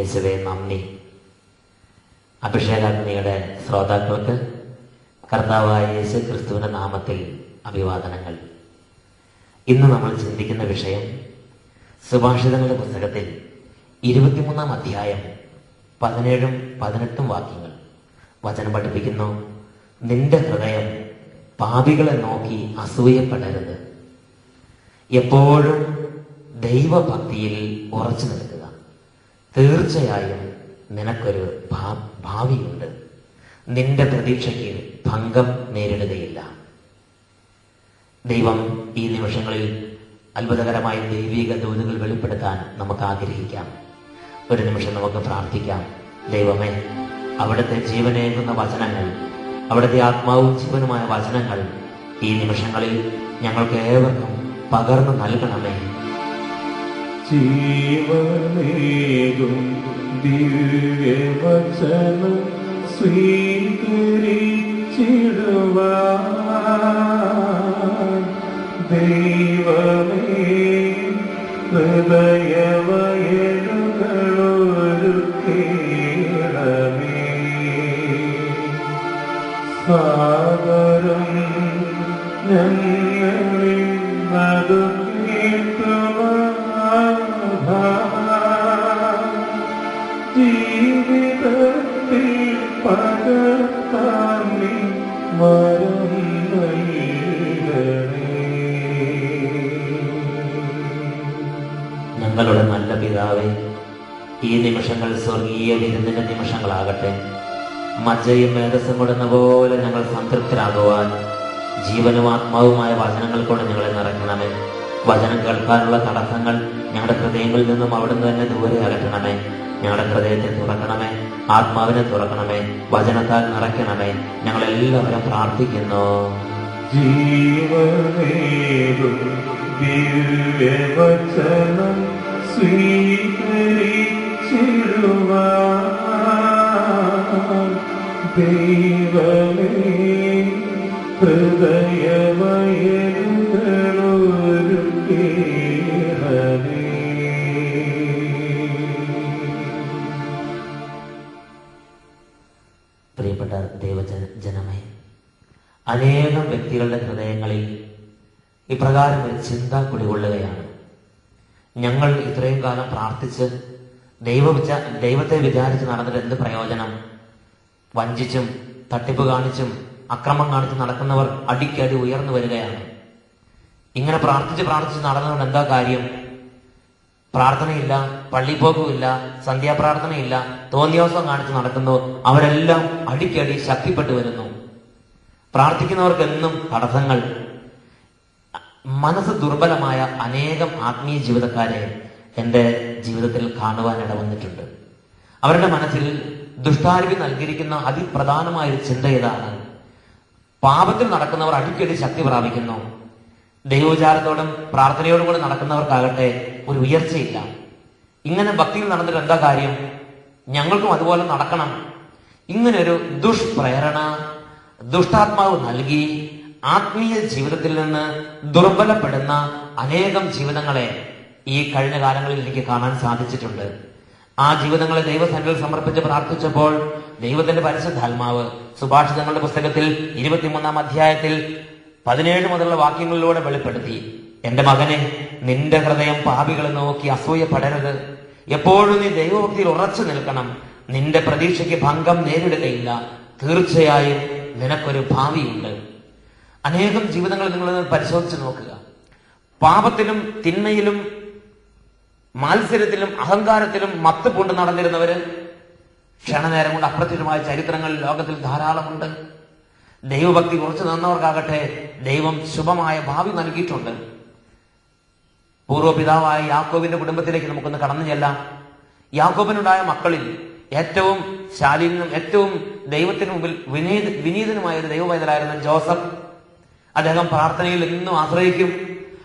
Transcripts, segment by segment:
യേശുവെ നന്ദി. അഭിഷേകാഗ്നിയുടെ ശ്രോതാക്കൾക്ക് കർത്താവായ യേശു ക്രിസ്തുവിന്റെ നാമത്തിൽ അഭിവാദനങ്ങൾ. ഇന്ന് നമ്മൾ ചിന്തിക്കുന്ന വിഷയം സുഭാഷിതങ്ങളുടെ പുസ്തകത്തിൽ ഇരുപത്തിമൂന്നാം അധ്യായം പതിനേഴും പതിനെട്ടും വാക്യങ്ങൾ. വചനം പഠിപ്പിക്കുന്നു നിന്റെ ഹൃദയം പാപികളെ നോക്കി അസൂയപ്പെടരുത്. എപ്പോഴും ദൈവഭക്തിയിൽ ഉറച്ചു നിൽക്കുക തീർച്ചയായും നിനക്കൊരു ഭാവിയുണ്ട്. നിന്റെ പ്രതീക്ഷയ്ക്ക് ഭംഗം നേരിടുകയില്ല. ദൈവം ഈ നിമിഷങ്ങളിൽ അത്ഭുതകരമായ ദൈവിക ദൂതുകൾ വെളിപ്പെടുത്താൻ നമുക്ക് ആഗ്രഹിക്കാം. ഒരു നിമിഷം നമുക്ക് പ്രാർത്ഥിക്കാം. ദൈവമേ അവിടുത്തെ ജീവനേകുന്ന വചനങ്ങൾ അവിടുത്തെ ആത്മാവും ജീവനുമായ വചനങ്ങൾ ഈ നിമിഷങ്ങളിൽ ഞങ്ങൾക്ക് ഏവർക്കും പകർന്നു നൽകണമേ. ജീവനേകും ദിവ്യവചനം സ്വീകരിച്ചിടുവ ദൈവമേ ഹൃദയവയലുകളൊരുക്കേണമേ സാഗരം ഞങ്ങളിൽ നിമിഷങ്ങൾ സ്വർഗീയ വിരുന്നിന്റെ നിമിഷങ്ങളാകട്ടെ. മജ്ജയും മേധസ്സും കൊടുന്ന പോലെ ഞങ്ങൾ സംതൃപ്തരാകുവാൻ ജീവനും ആത്മാവുമായ വചനങ്ങൾ കൊണ്ട് ഞങ്ങളെ നിറയ്ക്കണമേ. വചനം കേൾക്കാനുള്ള തടസ്സങ്ങൾ ഞങ്ങളുടെ ഹൃദയങ്ങളിൽ നിന്നും അവിടുന്ന് തന്നെ ദൂരെ അകറ്റണമേ. ഞങ്ങളുടെ ഹൃദയത്തെ തുറക്കണമേ. ആത്മാവിനെ തുറക്കണമേ. വചനത്താൽ നിറയ്ക്കണമേ. ഞങ്ങളെല്ലാവരും പ്രാർത്ഥിക്കുന്നു. ജീവനേകും ദിവ്യവചനം സ്വീകരിച്ചിടുവാൻ ദൈവമേ ഹൃദയവയലുകളൊരുക്കേണമേ പ്രിയപ്പെട്ട ദൈവജന ജനമേ അനേകം വ്യക്തികളുടെ ഹൃദയങ്ങളിൽ ഇപ്രകാരം ഒരു ചിന്ത കുടികൊള്ളുകയാണ് ഞങ്ങൾ ഇത്രയും കാലം പ്രാർത്ഥിച്ച് ദൈവ ദൈവത്തെ വിചാരിച്ച് നടന്നിട്ട് എന്ത് പ്രയോജനം? വഞ്ചിച്ചും തട്ടിപ്പ് കാണിച്ചും അക്രമം കാണിച്ച് നടക്കുന്നവർ അടിക്കടി ഉയർന്നു വരികയാണ്. ഇങ്ങനെ പ്രാർത്ഥിച്ച് പ്രാർത്ഥിച്ച് നടന്നുകൊണ്ട് എന്താ കാര്യം? പ്രാർത്ഥനയില്ല പള്ളിപ്പോക്കുമില്ല സന്ധ്യാപ്രാർത്ഥനയില്ല തോന്നിയോസം കാണിച്ച് നടക്കുന്നു അവരെല്ലാം അടിക്കടി ശക്തിപ്പെട്ടു വരുന്നു. പ്രാർത്ഥിക്കുന്നവർക്ക് എന്നും തടസ്സങ്ങൾ. മനസ്സ് ദുർബലമായ അനേകം ആത്മീയ ജീവിതക്കാരെ എന്റെ ജീവിതത്തിൽ കാണുവാൻ ഇടവന്നിട്ടുണ്ട്. അവരുടെ മനസ്സിൽ ദുഷ്ടാരൂപി നൽകിയിരിക്കുന്ന അതിപ്രധാനമായ ചിന്ത ഏതാണ്? പാപത്തിൽ നടക്കുന്നവർ അടിക്കടി ശക്തി പ്രാപിക്കുന്നു. ദൈവോചാരത്തോടും പ്രാർത്ഥനയോടും കൂടി നടക്കുന്നവർക്കാകട്ടെ ഒരു ഉയർച്ചയില്ല. ഇങ്ങനെ ഭക്തിയിൽ നടന്നിട്ട് എന്താ കാര്യം? ഞങ്ങൾക്കും അതുപോലെ നടക്കണം. ഇങ്ങനൊരു ദുഷ്പ്രേരണ ദുഷ്ടാത്മാവ് നൽകി ആത്മീയ ജീവിതത്തിൽ നിന്ന് ദുർബലപ്പെടുന്ന അനേകം ജീവിതങ്ങളെ ഈ കഴിഞ്ഞ കാലങ്ങളിൽ എനിക്ക് കാണാൻ സാധിച്ചിട്ടുണ്ട്. ആ ജീവിതങ്ങളെ ദൈവസന്നിധിയിൽ സമർപ്പിച്ച് പ്രാർത്ഥിച്ചപ്പോൾ ദൈവത്തിന്റെ പരിശുദ്ധാത്മാവ് സുഭാഷിതങ്ങളുടെ പുസ്തകത്തിൽ ഇരുപത്തിമൂന്നാം അധ്യായത്തിൽ പതിനേഴ് മുതലുള്ള വാക്യങ്ങളിലൂടെ വെളിപ്പെടുത്തി. എന്റെ മകനെ നിന്റെ ഹൃദയം പാപികളെ നോക്കി അസൂയപ്പെടരുത്. എപ്പോഴും നീ ദൈവഭക്തിയിൽ ഉറച്ചു നിൽക്കണം. നിന്റെ പ്രതീക്ഷയ്ക്ക് ഭംഗം നേരിടുകയില്ല. തീർച്ചയായും നിനക്കൊരു ഭാവിയുണ്ട്. അനേകം ജീവിതങ്ങൾ നിങ്ങൾ പരിശോധിച്ച് നോക്കുക. പാപത്തിലും തിന്മയിലും മാത്സര്യത്തിലും അഹങ്കാരത്തിലും മത്ത് പൂണ്ട് നടന്നിരുന്നവര് ക്ഷണനേരം കൊണ്ട് അപ്രത്യക്ഷമായ ചരിത്രങ്ങൾ ലോകത്തിൽ ധാരാളമുണ്ട്. ദൈവഭക്തി കുറച്ചു നിന്നവർക്കാകട്ടെ ദൈവം ശുഭമായ ഭാവി നൽകിയിട്ടുണ്ട്. പൂർവപിതാവായ യാക്കോബിന്റെ കുടുംബത്തിലേക്ക് നമുക്കൊന്ന് കടന്നു ചെല്ലാം. യാക്കോബിനുണ്ടായ മക്കളിൽ ഏറ്റവും ശാലീനും ഏറ്റവും ദൈവത്തിന് മുമ്പിൽ വിനീത വിനീതനുമായ ഒരു ദൈവവൈതലായിരുന്ന ജോസഫ്. അദ്ദേഹം പ്രാർത്ഥനയിൽ എന്നും ആശ്രയിക്കും.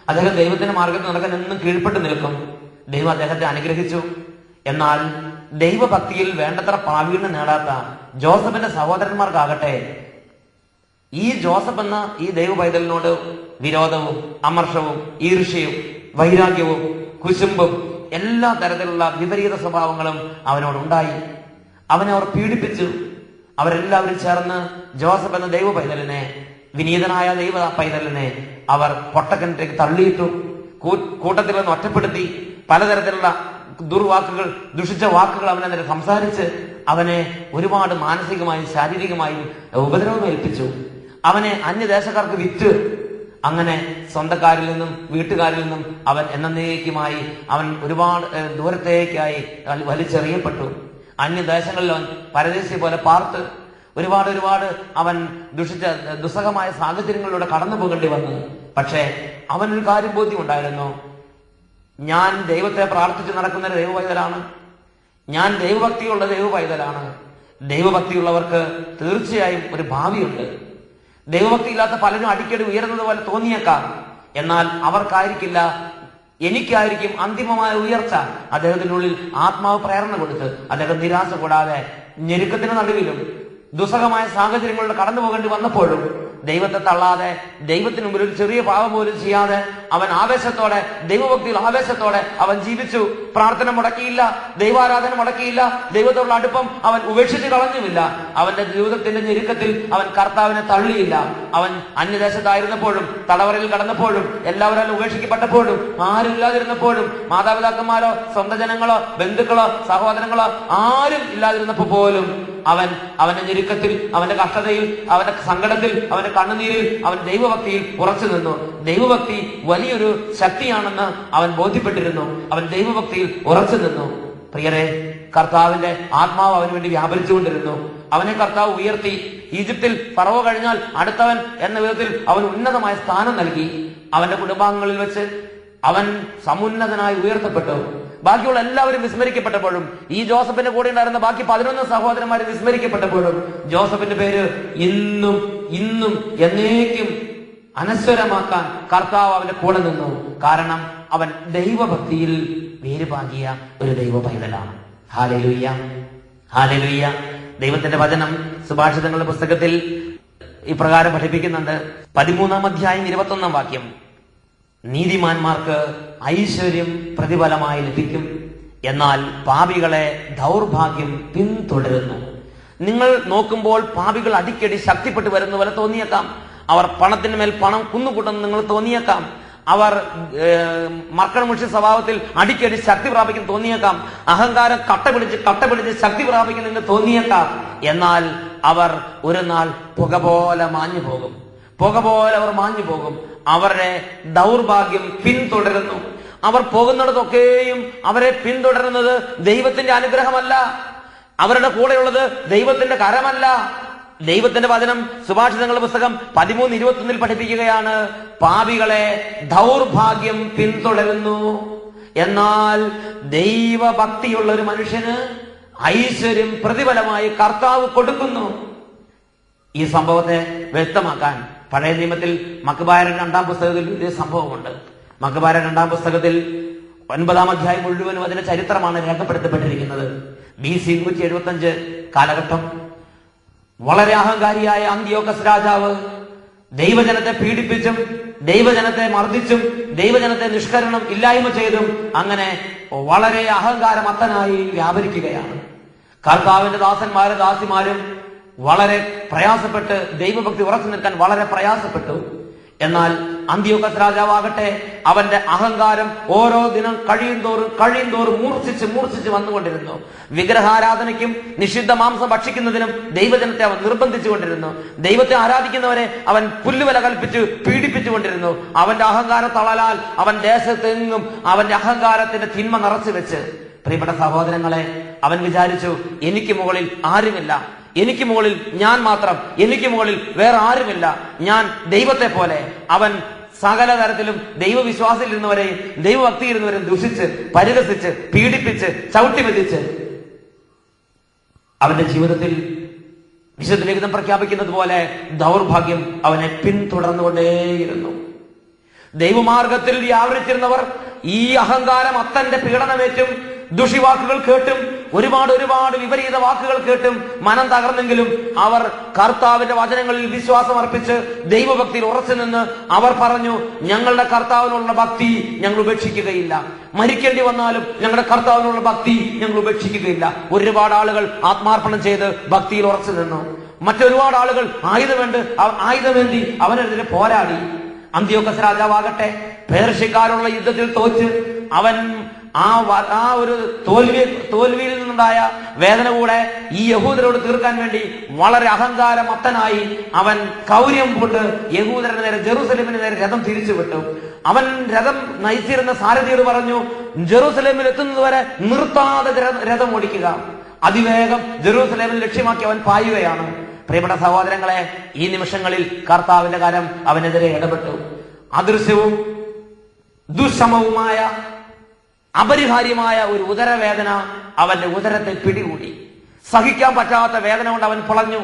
അദ്ദേഹം ദൈവത്തിന്റെ മാർഗത്തിൽ നടക്കാൻ എന്നും കീഴ്പ്പെട്ട് നിൽക്കും. ദൈവം അദ്ദേഹത്തെ അനുഗ്രഹിച്ചു. എന്നാൽ ദൈവഭക്തിയിൽ വേണ്ടത്ര പ്രാവീണ്യം നേടാത്ത ജോസഫിന്റെ സഹോദരന്മാർക്കാകട്ടെ ഈ ജോസഫ് എന്ന ഈ ദൈവ പൈതലിനോട് വിരോധവും അമർഷവും ഈർഷ്യയും വൈരാഗ്യവും കുശുമ്പും എല്ലാ തരത്തിലുള്ള വിപരീത സ്വഭാവങ്ങളും അവനോടുണ്ടായി അവനെ അവർ പീഡിപ്പിച്ചു. അവരെല്ലാവരും ചേർന്ന് ജോസഫ് എന്ന ദൈവ പൈതലിനെ വിനീതനായ ദൈവ പൈതലിനെ അവർ പൊട്ടക്കിണറ്റിലേക്ക് തള്ളിയിട്ടു കൂട്ടത്തിൽ നിന്ന് ഒറ്റപ്പെടുത്തി. പലതരത്തിലുള്ള ദുർവാക്കുകൾ ദുഷിച്ച വാക്കുകൾ അവനെ നേരെ സംസാരിച്ച് അവനെ ഒരുപാട് മാനസികമായും ശാരീരികമായും ഉപദ്രവം ഏൽപ്പിച്ചു. അവനെ അന്യദേശക്കാർക്ക് വിറ്റ് അങ്ങനെ സ്വന്തക്കാരിൽ നിന്നും വീട്ടുകാരിൽ നിന്നും അവൻ എന്നേക്കുമായി അവൻ ഒരുപാട് ദൂരത്തേക്കായി വലിച്ചെറിയപ്പെട്ടു. അന്യദേശങ്ങളിൽ അവൻ പരദേശി പോലെ പാർത്ത് ഒരുപാട് ഒരുപാട് അവൻ ദുഷിച്ച ദുസ്സഹമായ സാഹചര്യങ്ങളിലൂടെ കടന്നു പോകേണ്ടി വന്നു. പക്ഷേ അവനൊരു കാര്യം ബോധ്യമുണ്ടായിരുന്നു. ഞാൻ ദൈവത്തെ പ്രാർത്ഥിച്ച് നടക്കുന്ന ഒരു ദൈവപൈതലാണ്. ഞാൻ ദൈവഭക്തിയുള്ള ദൈവപൈതലാണ്. ദൈവഭക്തിയുള്ളവർക്ക് തീർച്ചയായും ഒരു ഭാവിയുണ്ട്. ദൈവഭക്തി ഇല്ലാത്ത പലരും അടിക്കടി ഉയരുന്നത് പോലെ തോന്നിയേക്കാം. എന്നാൽ അവർക്കായിരിക്കില്ല എനിക്കായിരിക്കും അന്തിമമായ ഉയർച്ച. അദ്ദേഹത്തിനുള്ളിൽ ആത്മാവ് പ്രേരണ കൊടുത്ത് അദ്ദേഹം നിരാശ കൂടാതെ ഞെരുക്കത്തിന് നടുവിലും ദുസ്സഹമായ സാഹചര്യങ്ങളുടെ കടന്നു പോകേണ്ടി വന്നപ്പോഴും ദൈവത്തെ തള്ളാതെ ദൈവത്തിന് മുമ്പിൽ ഒരു ചെറിയ പാവം പോലും ചെയ്യാതെ അവൻ ആവേശത്തോടെ ദൈവഭക്തിയിൽ ആവേശത്തോടെ അവൻ ജീവിച്ചു. പ്രാർത്ഥന മുടക്കിയില്ല ദൈവാരാധന മുടക്കിയില്ല ദൈവത്തോടുള്ള അടുപ്പം അവൻ ഉപേക്ഷിച്ച് കളഞ്ഞുമില്ല. അവന്റെ ജീവിതത്തിന്റെ ഞെരുക്കത്തിൽ അവൻ കർത്താവിനെ തള്ളിയില്ല. അവൻ അന്യദേശത്തായിരുന്നപ്പോഴും തടവറയിൽ കടന്നപ്പോഴും എല്ലാവരും ഉപേക്ഷിക്കപ്പെട്ടപ്പോഴും ആരുമില്ലാതിരുന്നപ്പോഴും മാതാപിതാക്കന്മാരോ സ്വന്തം ജനങ്ങളോ ബന്ധുക്കളോ സഹോദരങ്ങളോ ആരും ഇല്ലാതിരുന്നപ്പോ പോലും അവൻ അവന്റെ ഞെരുക്കത്തിൽ അവന്റെ കഷ്ടതയിൽ അവന്റെ സങ്കടത്തിൽ അവന്റെ കണ്ണുനീരിൽ അവൻ ദൈവഭക്തിയിൽ ഉറച്ചു നിന്നു ദൈവഭക്തി വലിയൊരു ശക്തിയാണെന്ന് അവൻ ബോധ്യപ്പെട്ടിരുന്നു. അവൻ ദൈവഭക്തിയിൽ ഉറച്ചു നിന്നു. പ്രിയരെ കർത്താവിന്റെ ആത്മാവ് അവന് വേണ്ടി വ്യാപരിച്ചുകൊണ്ടിരുന്നു. അവനെ കർത്താവ് ഉയർത്തി. ഈജിപ്തിൽ പറവ കഴിഞ്ഞാൽ അടുത്തവൻ എന്ന വിധത്തിൽ അവൻ ഉന്നതമായ സ്ഥാനം നൽകി. അവന്റെ കുടുംബാംഗങ്ങളിൽ വെച്ച് അവൻ സമുന്നതനായി ഉയർത്തപ്പെട്ടു. ബാക്കിയുള്ള എല്ലാവരും വിസ്മരിക്കപ്പെട്ടപ്പോഴും ഈ ജോസഫിന്റെ കൂടെ ഉണ്ടായിരുന്ന ബാക്കി പതിനൊന്ന് സഹോദരന്മാർ വിസ്മരിക്കപ്പെട്ടപ്പോഴും ജോസഫിന്റെ പേര് ഇന്നും ഇന്നും എന്നേക്കും അനശ്വരമാക്കാൻ കർത്താവ് അവന്റെ കൂടെ നിന്നു. കാരണം അവൻ ദൈവഭക്തിയിൽ വേരുപാകിയ ഒരു ദൈവ പൈതലാണ്. ഹാലലുയ്യ. ഹാലലുയ്യ. ദൈവത്തിന്റെ വചനം സുഭാഷിതങ്ങളുടെ പുസ്തകത്തിൽ ഇപ്രകാരം പഠിപ്പിക്കുന്നുണ്ട്. പതിമൂന്നാം അധ്യായം ഇരുപത്തൊന്നാം വാക്യം. നീതിമാന്മാർക്ക് ഐശ്വര്യം പ്രതിഫലമായി ലഭിക്കും. എന്നാൽ പാപികളെ ദൗർഭാഗ്യം പിന്തുടരുന്നു. നിങ്ങൾ നോക്കുമ്പോൾ പാപികൾ അടിക്കടി ശക്തിപ്പെട്ടു വരുന്ന പോലെ തോന്നിയേക്കാം. അവർ പണത്തിന് മേൽ പണം കുന്നുകൂട്ടുന്നു നിങ്ങൾ തോന്നിയേക്കാം. അവർ മർക്കണമുഷി സ്വഭാവത്തിൽ അടിക്കടി ശക്തി പ്രാപിക്കുന്ന തോന്നിയേക്കാം. അഹങ്കാരം കട്ട പിടിച്ച് കട്ട പിടിച്ച് ശക്തി പ്രാപിക്കുന്നതിന് തോന്നിയേക്കാം. എന്നാൽ അവർ ഒരു നാൾ പുക പോലെ മാഞ്ഞു പോകും. പുക പോലെ അവർ മാഞ്ഞു പോകും. അവരുടെ ദൗർഭാഗ്യം പിന്തുടരുന്നു. അവർ പോകുന്നിടത്തൊക്കെയും അവരെ പിന്തുടരുന്നത് ദൈവത്തിന്റെ അനുഗ്രഹമല്ല. അവരുടെ കൂടെയുള്ളത് ദൈവത്തിന്റെ കരമല്ല. ദൈവത്തിന്റെ വചനം സുഭാഷിതങ്ങളുടെ പുസ്തകം പതിമൂന്ന് ഇരുപത്തൊന്നിൽ പഠിപ്പിക്കുകയാണ് പാപികളെ ദൗർഭാഗ്യം പിന്തുടരുന്നു. എന്നാൽ ദൈവഭക്തിയുള്ള ഒരു മനുഷ്യന് ഐശ്വര്യം പ്രതിഫലമായി കർത്താവ് കൊടുക്കുന്നു. ഈ സംഭവത്തെ വ്യക്തമാക്കാൻ പഴയ നിയമത്തിൽ മക്ബാര രണ്ടാം പുസ്തകത്തിൽ ഒരു സംഭവമുണ്ട്. മക്ബാര രണ്ടാം പുസ്തകത്തിൽ ഒൻപതാം അധ്യായം മുഴുവനും അതിന്റെ ചരിത്രമാണ് രേഖപ്പെടുത്തപ്പെട്ടിരിക്കുന്നത്. ബി സി നൂറ്റി എഴുപത്തി അഞ്ച് കാലഘട്ടം വളരെ അഹങ്കാരിയായ അന്ത്യോക്കസ് രാജാവ് ദൈവജനത്തെ പീഡിപ്പിച്ചും ദൈവജനത്തെ മർദ്ദിച്ചും ദൈവജനത്തെ നിഷ്കരണം ഇല്ലായ്മ ചെയ്തും അങ്ങനെ വളരെ അഹങ്കാരമത്തനായി വ്യാപരിക്കുകയാണ്. കർത്താവിന്റെ ദാസന്മാരും ദാസിമാരും വളരെ പ്രയാസപ്പെട്ട് ദൈവഭക്തി ഉറച്ചു നിൽക്കാൻ വളരെ പ്രയാസപ്പെട്ടു. എന്നാൽ അന്ത്യോക്കസ് രാജാവാകട്ടെ അവന്റെ അഹങ്കാരം ഓരോ ദിനം കഴിയും തോറും കഴിയും തോറും മൂർച്ഛിച്ച് മൂർച്ഛിച്ച് വന്നുകൊണ്ടിരുന്നു. വിഗ്രഹാരാധനയ്ക്കും നിഷിദ്ധ മാംസം ഭക്ഷിക്കുന്നതിനും ദൈവജനത്തെ അവൻ നിർബന്ധിച്ചുകൊണ്ടിരുന്നു. ദൈവത്തെ ആരാധിക്കുന്നവരെ അവൻ പുല്ലുവില കൽപ്പിച്ച് പീഡിപ്പിച്ചുകൊണ്ടിരുന്നു. അവന്റെ അഹങ്കാര തളലാൽ അവൻ ദേശത്തെങ്ങും അവന്റെ അഹങ്കാരത്തിന്റെ തിന്മ നിറച്ചു വെച്ച് പ്രിയപ്പെട്ട സഹോദരങ്ങളെ അവൻ വിചാരിച്ചു എനിക്ക് മുകളിൽ ആരുമില്ല. എനിക്ക് മുകളിൽ ഞാൻ മാത്രം എനിക്ക് മുകളിൽ വേറെ ആരുമില്ല. ഞാൻ ദൈവത്തെ പോലെ. അവൻ സകല തരത്തിലും ദൈവവിശ്വാസത്തിൽ ഇരുന്നവരെയും ദൈവഭക്തി ഇരുന്നവരെയും ദുഷിച്ച് പരിഹസിച്ച് പീഡിപ്പിച്ച് ചവിട്ടി മെതിച്ച് അവന്റെ ജീവിതത്തിൽ വിശുദ്ധ ലിഖിതം പ്രഖ്യാപിക്കുന്നത് പോലെ ദൗർഭാഗ്യം അവനെ പിന്തുടർന്നുകൊണ്ടേയിരുന്നു. ദൈവമാർഗത്തിൽ വ്യാപരിച്ചിരുന്നവർ ഈ അഹങ്കാരം അത്തന്റെ പീഡനമേറ്റും ദുഷിവാക്കുകൾ കേട്ടും ഒരുപാട് ഒരുപാട് വിപരീത വാക്കുകൾ കേട്ടും മനം തകർന്നെങ്കിലും അവർ കർത്താവിന്റെ വചനങ്ങളിൽ വിശ്വാസം അർപ്പിച്ച് ദൈവഭക്തിയിൽ ഉറച്ചു നിന്ന് അവർ പറഞ്ഞു ഞങ്ങളുടെ കർത്താവിനുള്ള ഭക്തി ഞങ്ങൾ ഉപേക്ഷിക്കുകയില്ല. മരിക്കേണ്ടി വന്നാലും ഞങ്ങളുടെ കർത്താവിനുള്ള ഭക്തി ഞങ്ങൾ ഉപേക്ഷിക്കുകയില്ല. ഒരുപാട് ആളുകൾ ആത്മാർപ്പണം ചെയ്ത് ഭക്തിയിൽ ഉറച്ചു നിന്നു. മറ്റൊരുപാട് ആളുകൾ ആയുധമുണ്ട് ആയുധമേന്തി അവനെതിരെ പോരാടി. അന്ത്യോക്കസ് രാജാവാകട്ടെ പേർഷ്യക്കാരുള്ള യുദ്ധത്തിൽ തോറ്റ് അവൻ ആ ആ ഒരു തോൽവി തോൽവിയിൽ നിന്നുണ്ടായ വേദന കൂടെ ഈ യഹൂദരോട് തീർക്കാൻ വേണ്ടി വളരെ അഹങ്കാര മത്തനായി അവൻ കൗര്യം കൊണ്ട് യഹൂദരുടെ നേരെ ജെറൂസലേമിന് നേരെ രഥം തിരിച്ചുവിട്ടു. അവൻ രഥം നയിച്ചിരുന്ന സാരഥിയോട് പറഞ്ഞു ജെറൂസലേമിൽ എത്തുന്നതുവരെ നിർത്താതെ ര- രഥം ഓടിക്കുക. അതിവേഗം ജെറൂസലേമിൽ ലക്ഷ്യമാക്കി അവൻ പായുകയാണ്. പ്രിയപ്പെട്ട സഹോദരങ്ങളെ ഈ നിമിഷങ്ങളിൽ കർത്താവിന്റെ കാലം അവനെതിരെ ഇടപെട്ടു. അദൃശ്യവും ദുസ്സമവുമായ അപരിഹാര്യമായ ഒരു ഉദരവേദന അവന്റെ ഉദരത്തെ പിടികൂടി. സഹിക്കാൻ പറ്റാത്ത വേദന കൊണ്ട് അവൻ പൊളഞ്ഞു.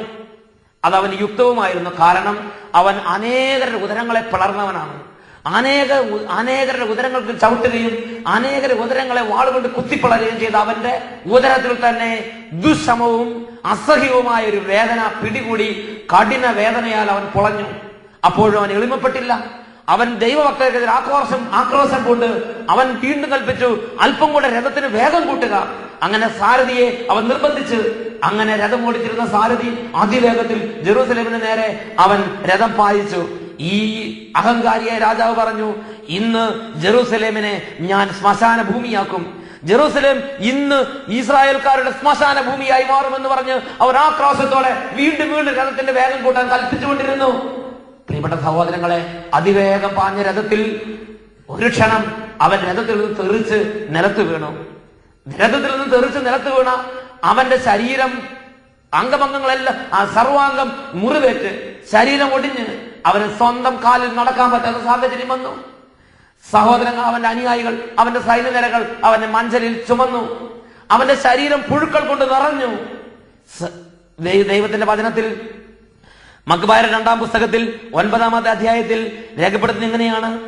അത് അവന് യുക്തവുമായിരുന്നു കാരണം അവൻ അനേകരുടെ ഉദരങ്ങളെ പിളർന്നവനാണ്. അനേക അനേകരുടെ ഉദരങ്ങൾക്ക് ചവിട്ടുകയും അനേകരുടെ ഉദരങ്ങളെ വാളുകൊണ്ട് കുത്തിപ്പിളരുകയും ചെയ്ത അവന്റെ ഉദരത്തിൽ തന്നെ ദുസ്സമവും അസഹ്യവുമായ ഒരു വേദന പിടികൂടി കഠിന വേദനയാൽ അവൻ പൊളഞ്ഞു. അപ്പോഴും അവൻ എളിമപ്പെട്ടില്ല. അവൻ ദൈവമക്കൾക്കെതിരെ ആക്രോശം ആക്രോശം കൊണ്ട് അവൻ വീണ്ടും കൽപ്പിച്ചു. അല്പം കൂടെ രഥത്തിന് വേഗം കൂട്ടുക. അങ്ങനെ സാരഥിയെ അവൻ നിർബന്ധിച്ച് അങ്ങനെ രഥം ഓടിച്ചിരുന്ന സാരഥി അതിവേഗത്തിൽ ജെറൂസലേമിന് നേരെ അവൻ രഥം പായിച്ചു. ഈ അഹങ്കാരിയായ രാജാവ് പറഞ്ഞു ഇന്ന് ജെറൂസലേമിനെ ഞാൻ ശ്മശാന ഭൂമിയാക്കും ജെറൂസലേം ഇന്ന് ഇസ്രായേൽക്കാരുടെ ശ്മശാന ഭൂമിയായി മാറുമെന്ന് പറഞ്ഞ് അവർ ആക്രോശത്തോടെ വീണ്ടും വീണ്ടും രഥത്തിന്റെ വേഗം കൂട്ടാൻ കൽപ്പിച്ചുകൊണ്ടിരുന്നു. പ്രിയപ്പെട്ട സഹോദരങ്ങളെ അതിവേഗം പാഞ്ഞ രഥത്തിൽ ഒരു ക്ഷണം അവൻ രഥത്തിൽ നിന്ന് തെറിച്ച് നിലത്ത് വീണു. രഥത്തിൽ നിന്ന് തെറിച്ച് നിലത്ത് വീണ അവന്റെ ശരീരം അംഗഭംഗങ്ങളെല്ലാം ആ സർവാംഗം മുറിവേറ്റ് ശരീരം ഒടിഞ്ഞ് അവന് സ്വന്തം കാലിൽ നടക്കാൻ പറ്റാത്ത സാഹചര്യം വന്നു. സഹോദരങ്ങൾ അവന്റെ അനുയായികൾ അവന്റെ സൈന്യനിരകൾ അവന്റെ മഞ്ചലിൽ ചുമന്നു. അവന്റെ ശരീരം പുഴുക്കൾ കൊണ്ട് നിറഞ്ഞു. ദൈവത്തിന്റെ വചനത്തിൽ മക്ബായ രണ്ടാം പുസ്തകത്തിൽ ഒൻപതാമത്തെ അധ്യായത്തിൽ രേഖപ്പെടുത്തുന്ന എങ്ങനെയാണ്?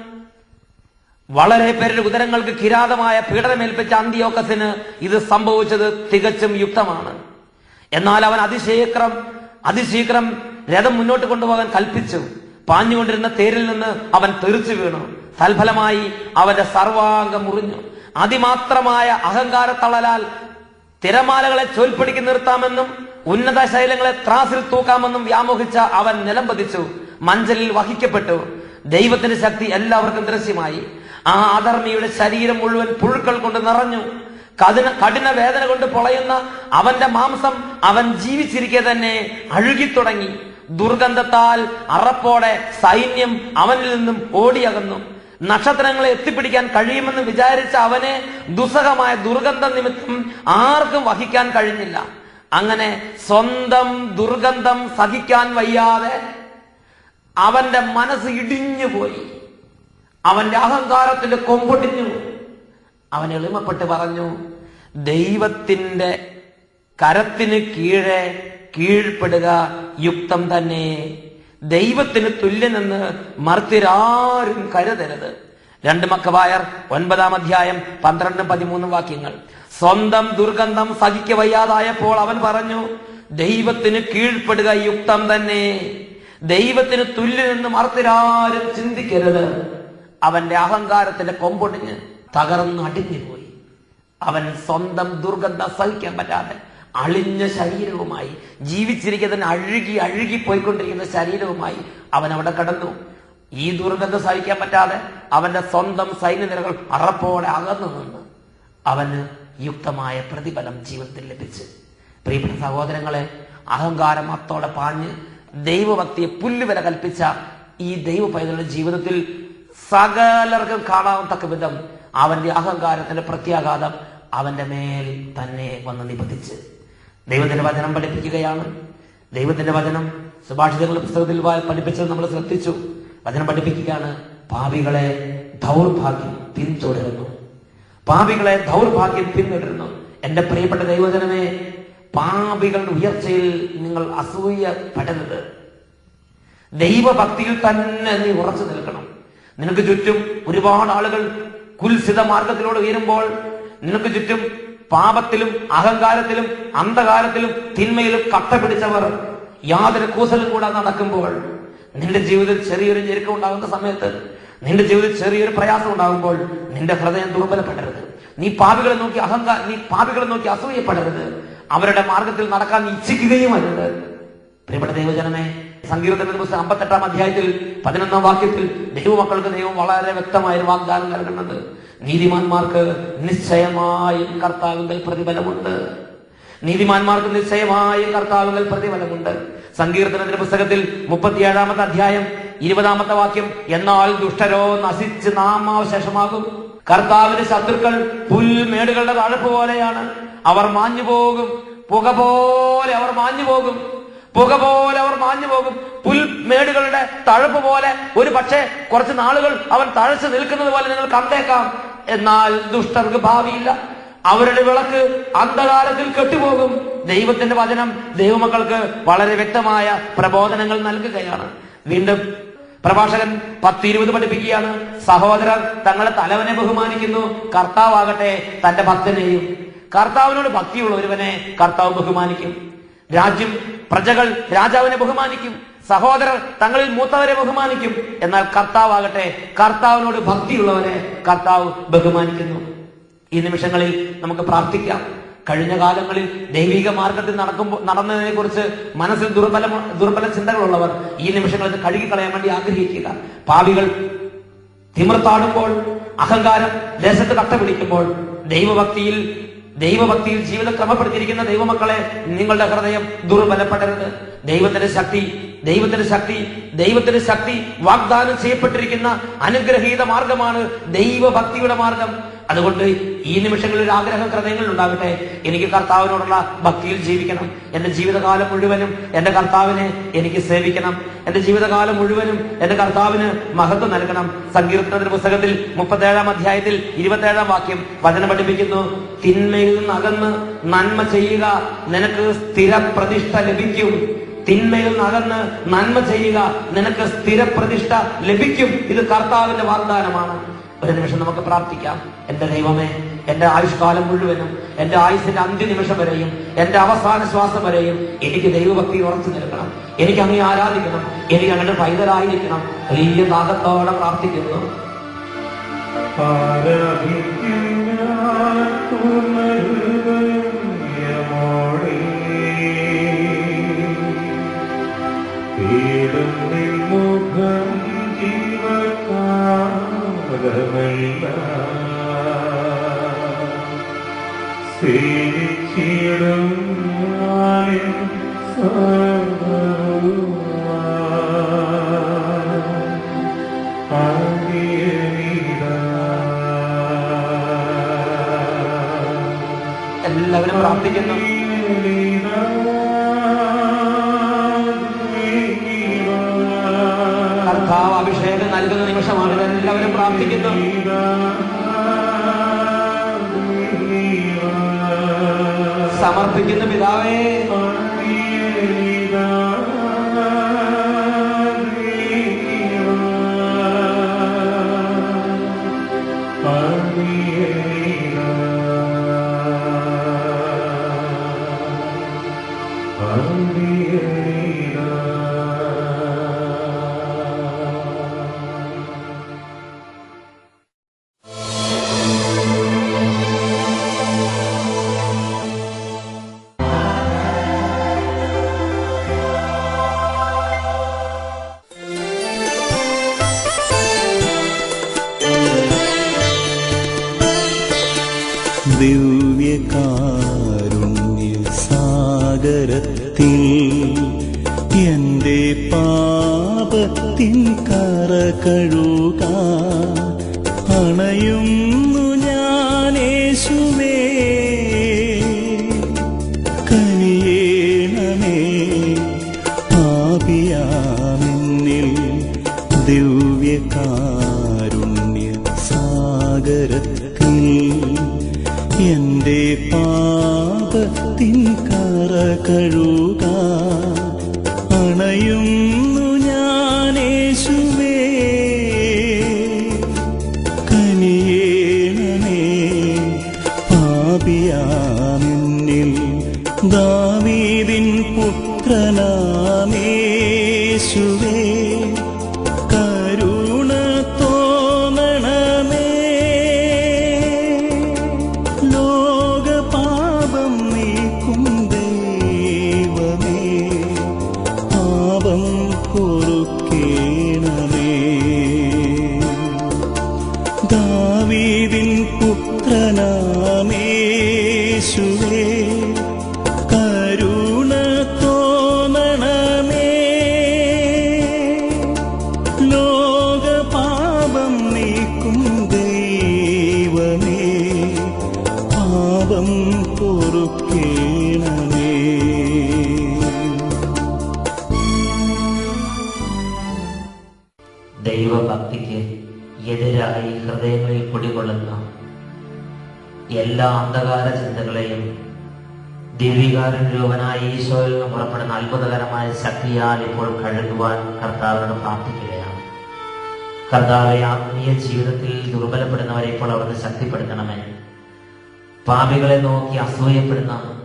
വളരെ പേരുടെ ഉദരങ്ങൾക്ക് കിരാതമായ പീഡനമേൽപ്പിച്ച അന്തിയോക്കസിന് ഇത് സംഭവിച്ചത് തികച്ചും യുക്തമാണ്. എന്നാൽ അവൻ അതിശീക്രം അതിശീക്രം രഥം മുന്നോട്ട് കൊണ്ടുപോകാൻ കൽപ്പിച്ചു. പാഞ്ഞുകൊണ്ടിരുന്ന തേരിൽ നിന്ന് അവൻ തെറിച്ചു വീണു. തൽഫലമായി അവന്റെ സർവാംഗം മുറിഞ്ഞു. അതിമാത്രമായ അഹങ്കാര തളലാൽ തിരമാലകളെ ചോൽപ്പിടിക്ക് നിർത്താമെന്നും ഉന്നത ശൈലങ്ങളെ ത്രാസിൽ തൂക്കാമെന്നും വ്യാമോഹിച്ച അവൻ നിലംപതിച്ചു മഞ്ചലിൽ വഹിക്കപ്പെട്ടു. ദൈവത്തിന്റെ ശക്തി എല്ലാവർക്കും ദൃശ്യമായി. ആ അധർമ്മിയുടെ ശരീരം മുഴുവൻ പുഴുക്കൾ കൊണ്ട് നിറഞ്ഞു. കഠിന കഠിന വേദന കൊണ്ട് പൊളയുന്ന അവന്റെ മാംസം അവൻ ജീവിച്ചിരിക്കെ തന്നെ അഴുകിത്തുടങ്ങി. ദുർഗന്ധത്താൽ അറപ്പോടെ സൈന്യം അവനിൽ നിന്നും ഓടിയകന്നു. നക്ഷത്രങ്ങളെ എത്തിപ്പിടിക്കാൻ കഴിയുമെന്ന് വിചാരിച്ച അവനെ ദുസ്സഹമായ ദുർഗന്ധ നിമിത്തം ആർക്കും വഹിക്കാൻ കഴിഞ്ഞില്ല. അങ്ങനെ സ്വന്തം ദുർഗന്ധം സഹിക്കാൻ വയ്യാതെ അവന്റെ മനസ്സ് ഇടിഞ്ഞു പോയി. അവന്റെ അഹങ്കാരത്തിന്റെ കൊമ്പൊടിഞ്ഞു അവൻ എളിമപ്പെട്ട് പറഞ്ഞു ദൈവത്തിന്റെ കരത്തിന് കീഴെ കീഴ്പ്പെടുക യുക്തം തന്നെ. ദൈവത്തിന് തുല്യനെന്ന് മർത്തിരാരും കരുതരുത്. രണ്ട് മക്കവായർ ഒൻപതാം അധ്യായം പന്ത്രണ്ടും പതിമൂന്നും വാക്യങ്ങൾ. സ്വന്തം ദുർഗന്ധം സഹിക്ക വയ്യാതായപ്പോൾ അവൻ പറഞ്ഞു ദൈവത്തിന് കീഴ്പ്പെടുക യുക്തം തന്നെ. ദൈവത്തിന് തുല്യനെന്ന് മറത്തിരാരും ചിന്തിക്കരുത്. അവന്റെ അഹങ്കാരത്തിന്റെ കൊമ്പൊടിഞ്ഞ് തകർന്ന് അടിഞ്ഞു പോയി. അവൻ സ്വന്തം ദുർഗന്ധം സഹിക്കാൻ പറ്റാതെ അളിഞ്ഞ ശരീരവുമായി ജീവിച്ചിരിക്കുന്നതിന് അഴുകി അഴുകി പോയിക്കൊണ്ടിരിക്കുന്ന ശരീരവുമായി അവൻ അവിടെ കടന്നു. ഈ ദുർഗന്ധം സഹിക്കാൻ പറ്റാതെ അവന്റെ സ്വന്തം സൈന്യനിരകൾ അറപ്പോടെ അകന്നു നിന്ന് അവന് യുക്തമായ പ്രതിഫലം ജീവിതത്തിൽ ലഭിച്ച്. പ്രിയപ്പെട്ട സഹോദരങ്ങളെ അഹങ്കാരം അത്തോടെ പാഞ്ഞ് ദൈവഭക്തിയെ പുല്ലുവില കൽപ്പിച്ച ഈ ദൈവ പൈതലുള്ള ജീവിതത്തിൽ സകലർക്കും കാണാത്തക്ക വിധം അവന്റെ അഹങ്കാരത്തിന്റെ പ്രത്യാഘാതം അവന്റെ മേൽ തന്നെ വന്ന് നിബന്ധിച്ച്. ദൈവത്തിന്റെ വചനം പഠിപ്പിക്കുകയാണ്. ദൈവത്തിന്റെ വചനം സുഭാഷിതങ്ങളുടെ പുസ്തകത്തിൽ പഠിപ്പിച്ചത് നമ്മൾ ശ്രദ്ധിച്ചു. വചനം പഠിപ്പിക്കുകയാണ് പാവികളെ ദൗർഭാഗ്യം പിന്തുടരുന്നു. പാപികളെ ദൗർഭാഗ്യം പിന്തുടരുന്നു എന്റെ പ്രിയപ്പെട്ട ദൈവജനമേ പാപികളുടെ ഉയർച്ചയിൽ നിങ്ങൾ അസൂയപ്പെടരുത്. ദൈവഭക്തിയിൽ തന്നെ നീ ഉറച്ചു നിൽക്കണം. നിനക്ക് ചുറ്റും ഒരുപാട് ആളുകൾ കുൽസിത മാർഗത്തിലൂടെ ഉയരുമ്പോൾ നിനക്ക് ചുറ്റും പാപത്തിലും അഹങ്കാരത്തിലും അന്ധകാരത്തിലും തിന്മയിലും കട്ട പിടിച്ചവർ യാതൊരു കൂസലും കൂടാതെ നടക്കുമ്പോൾ നിന്റെ ജീവിതത്തിൽ ചെറിയൊരു ഞെരുക്കം ഉണ്ടാകുന്ന സമയത്ത് നിന്റെ ജീവിതത്തിൽ ചെറിയൊരു പ്രയാസം ഉണ്ടാകുമ്പോൾ നിന്റെ ഹൃദയം ദുർബലപ്പെടരുത്. നീ പാപികളെ നോക്കി അഹങ്കാര നീ പാപികളെ നോക്കി അസൂയപ്പെടരുത്. അവരുടെ മാർഗത്തിൽ നടക്കാൻ നീ ഇച്ഛിക്കുകയും അരുത്. പ്രിയപ്പെട്ട ദൈവജനമേ സങ്കീർത്തന പുസ്തകം അമ്പത്തെട്ടാം അധ്യായത്തിൽ പതിനൊന്നാം വാക്യത്തിൽ ദൈവമക്കൾക്ക് ദൈവം വളരെ വ്യക്തമായ ഒരു വാഗ്ദാനം നൽകുന്നത്. നീതിമാന്മാർക്ക് നിശ്ചയമായും കർത്താവിന്റെ പ്രതിഫലമുണ്ട്. നീതിമാന്മാർക്ക് നിശ്ചയമായും കർത്താവിന്റെ പ്രതിഫലമുണ്ട്. സങ്കീർത്തനത്തിന്റെ പുസ്തകത്തിൽ മുപ്പത്തിയേഴാമത്തെ അധ്യായം ഇരുപതാമത്തെ വാക്യം എന്നാൽ ദുഷ്ടരോ നശിച്ച് നാമാവശേഷമാകും കർത്താവിന്റെ ശത്രുക്കൾ പുൽമേടുകളുടെ തഴപ്പ് പോലെയാണ്. അവർ മാഞ്ഞു പോകും പുക പോലെ അവർ മാഞ്ഞു പോകും പുക പോലെ അവർ മാഞ്ഞു പോകും പുൽമേടുകളുടെ തഴപ്പ് പോലെ ഒരു പക്ഷേ കുറച്ച് നാളുകൾ അവൻ തഴച്ചു നിൽക്കുന്നത് പോലെ നിങ്ങൾ കണ്ടേക്കാം. എന്നാൽ ദുഷ്ടർക്ക് ഭാവിയില്ല. അവരുടെ വിളക്ക് അന്ധകാരത്തിൽ കെട്ടുപോകും. ദൈവത്തിന്റെ വചനം ദൈവമക്കൾക്ക് വളരെ വ്യക്തമായ പ്രബോധനങ്ങൾ നൽകുകയാണ്. വീണ്ടും പ്രഭാഷകൻ പത്തിരുപത് പഠിപ്പിക്കുകയാണ്. സഹോദരർ തങ്ങളെ തലവനെ ബഹുമാനിക്കുന്നു. കർത്താവാകട്ടെ തന്റെ ഭക്തനെയും. കർത്താവിനോട് ഭക്തിയുള്ള ഒരുവനെ കർത്താവ് ബഹുമാനിക്കും. രാജ്യം പ്രജകൾ രാജാവിനെ ബഹുമാനിക്കും. സഹോദരർ തങ്ങളിൽ മൂത്തവരെ ബഹുമാനിക്കും. എന്നാൽ കർത്താവാകട്ടെ കർത്താവിനോട് ഭക്തിയുള്ളവരെ കർത്താവ് ബഹുമാനിക്കുന്നു. ഈ നിമിഷങ്ങളിൽ നമുക്ക് പ്രാർത്ഥിക്കാം. കഴിഞ്ഞ കാലങ്ങളിൽ ദൈവിക മാർഗത്തിൽ നടക്കുമ്പോൾ നടന്നതിനെ കുറിച്ച് മനസ്സിൽ ദുർബല ദുർബല ചിന്തകളുള്ളവർ ഈ നിമിഷങ്ങളിൽ കഴുകിക്കളയാൻ വേണ്ടി ആഗ്രഹിക്കുക. പാവികൾ തിമിർത്താടുമ്പോൾ അഹങ്കാരം ദേശത്ത് കട്ടപിടിക്കുമ്പോൾ ദൈവഭക്തിയിൽ ദൈവഭക്തിയിൽ ജീവിതം ക്രമപ്പെടുത്തിയിരിക്കുന്ന ദൈവമക്കളെ നിങ്ങളുടെ ഹൃദയം ദുർബലപ്പെടരുത്. ദൈവത്തിന്റെ ശക്തി ദൈവത്തിന്റെ ശക്തി ദൈവത്തിന്റെ ശക്തി വാഗ്ദാനം ചെയ്യപ്പെട്ടിരിക്കുന്ന അനുഗ്രഹീത മാർഗമാണ് ദൈവഭക്തിയുടെ മാർഗം. അതുകൊണ്ട് ഈ നിമിഷങ്ങളിൽ ഒരു ആഗ്രഹം ഹൃദയങ്ങളിൽ ഉണ്ടാകട്ടെ. എനിക്ക് കർത്താവിനോടുള്ള ഭക്തിയിൽ ജീവിക്കണം. എന്റെ ജീവിതകാലം മുഴുവനും എന്റെ കർത്താവിനെ എനിക്ക് സേവിക്കണം. എന്റെ ജീവിതകാലം മുഴുവനും എന്റെ കർത്താവിന് മഹത്വം നൽകണം. സങ്കീർത്തനത്തിന്റെ പുസ്തകത്തിൽ മുപ്പത്തേഴാം അധ്യായത്തിൽ ഇരുപത്തേഴാം വാക്യം വചനം പഠിപ്പിക്കുന്നു. തിന്മയിൽ നിന്ന് അകന്ന് നന്മ ചെയ്യുക നിനക്ക് സ്ഥിര പ്രതിഷ്ഠ ലഭിക്കും. തിന്മയിൽ നകന്ന് നന്മ ചെയ്യുക നിനക്ക് സ്ഥിരപ്രതിഷ്ഠ ലഭിക്കും. ഇത് കർത്താവിന്റെ വാഗ്ദാനമാണ്. ഒരു നിമിഷം നമുക്ക് പ്രാർത്ഥിക്കാം. എന്റെ ദൈവമേ എന്റെ ആയുഷ്കാലം മുഴുവനും എന്റെ ആയുസിന്റെ അന്ത്യനിമിഷം വരെയും എന്റെ അവസാന ശ്വാസം വരെയും എനിക്ക് ദൈവഭക്തി ഉറച്ചു നിൽക്കണം എനിക്ക് അങ്ങേ ആരാധിക്കണം. എനിക്ക് അങ്ങനെ പൈതലായിരിക്കണം. വലിയ ദാഹത്തോടെ പ്രാർത്ഥിക്കുന്നു. സമർപ്പിക്കുന്ന പിതാവേ ദിവ്യകാരുണ്യ സാഗരത്തിൽ എന്റെ പാപത്തിൻ കറ കഴുകാൻ അണയുന്നു ദാവീദിൻ പുത്രനാമേശുവേ. എതിരായി ഹൃദയങ്ങളിൽ കുടികൊള്ളുന്ന എല്ലാ അന്ധകാര ചിന്തകളെയും ദിവ്യകാരൻ രൂപനായ ഈശോയിൽ നിന്ന് പുറപ്പെടുന്ന അത്ഭുതകരമായ ശക്തിയാൽ ഇപ്പോൾ കഴുകുവാൻ കർത്താവിനോട് പ്രാർത്ഥിക്കുകയാണ്. കർത്താവെ ആത്മീയ ജീവിതത്തിൽ ദുർബലപ്പെടുന്നവരെ ഇപ്പോൾ അവിടുന്ന് ശക്തിപ്പെടുത്തണമേ. പാപികളെ നോക്കി അസൂയപ്പെടുന്ന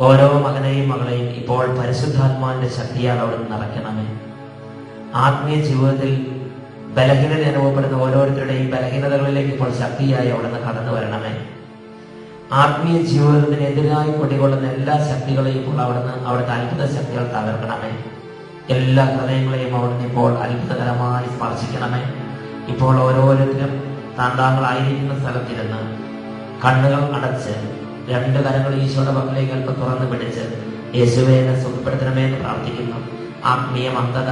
ഓരോ മകനെയും മകളെയും ഇപ്പോൾ പരിശുദ്ധാത്മാവിന്റെ ശക്തിയാൽ അവിടുന്ന് നിറയ്ക്കണമേ. ആത്മീയ ജീവിതത്തിൽ ബലഹീനത അനുഭവപ്പെടുന്ന ഓരോരുത്തരുടെയും ബലഹീനതകളിലേക്ക് ഇപ്പോൾ ശക്തിയായി അവിടുന്ന് കടന്നു വരണമേ. ആത്മീയ ജീവിതത്തിനെതിരായി കൊടികൊള്ളുന്ന എല്ലാ ശക്തികളെയും ഇപ്പോൾ അവിടുന്ന് അവിടുത്തെ അത്ഭുത ശക്തികൾ തകർക്കണമേ. എല്ലാ ഹൃദയങ്ങളെയും അവിടുന്ന് ഇപ്പോൾ അത്ഭുതകരമായി സ്പർശിക്കണമേ. ഇപ്പോൾ ഓരോരുത്തരും താൻ താങ്കളായിരിക്കുന്ന സ്ഥലത്തിരുന്ന് കണ്ണുകൾ അടച്ച് രണ്ട് കരങ്ങൾ ഈശോയുടെ പക്കലേക്ക് അല്പം തുറന്നു പിടിച്ച് യേശുവെ എന്നെ സുഖപ്പെടുത്തണമേ എന്ന് പ്രാർത്ഥിക്കുന്നു. ആത്മീയ മന്ദത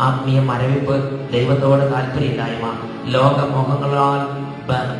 ആത്മീയ മരവിപ്പ് ദൈവത്തോട് താല്പര്യമില്ലായ്മ ലോകമോഹങ്ങളാൽ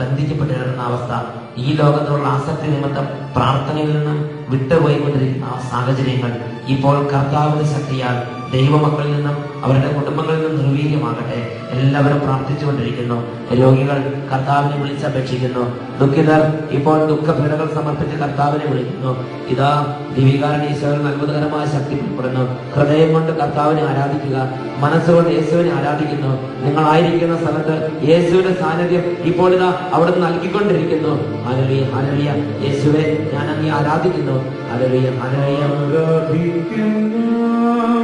ബന്ധിക്കപ്പെട്ടിരുന്ന അവസ്ഥ ഈ ലോകത്തോടുള്ള ആസക്തി നിമിത്തം പ്രാർത്ഥനയിൽ നിന്നും വിട്ടുപോയിക്കൊണ്ടിരിക്കുന്ന സാഹചര്യങ്ങൾ ഇപ്പോൾ കർത്താവിന്റെ ശക്തിയാൽ ദൈവമക്കളിൽ നിന്നും അവരുടെ കുടുംബങ്ങളിൽ നിന്നും നിർവീര്യമാകട്ടെ. എല്ലാവരും പ്രാർത്ഥിച്ചുകൊണ്ടിരിക്കുന്നു. രോഗികൾ കർത്താവിനെ വിളിച്ചപേക്ഷിക്കുന്നു ദുഃഖിതർ ഇപ്പോൾ ദുഃഖപീഠകൾ സമർപ്പിച്ച് കർത്താവിനെ വിളിക്കുന്നു. ഇതാ ദിവികാരൻ ഈശോയിൽ അത്ഭുതകരമായ ശക്തി ഉൾപ്പെടുന്നു ഹൃദയം കൊണ്ട് കർത്താവിനെ ആരാധിക്കുക. മനസ്സുകൊണ്ട് യേശുവിനെ ആരാധിക്കുന്നു. നിങ്ങളായിരിക്കുന്ന സ്ഥലത്ത് യേശുവിന്റെ സാന്നിധ്യം ഇപ്പോൾ ഇതാ അവിടെ നൽകിക്കൊണ്ടിരിക്കുന്നു. Hallelujah hallelujah. യേശുവെ ഞാൻ അങ്ങനെ ആരാധിക്കുന്നു. Hallelujah hallelujah.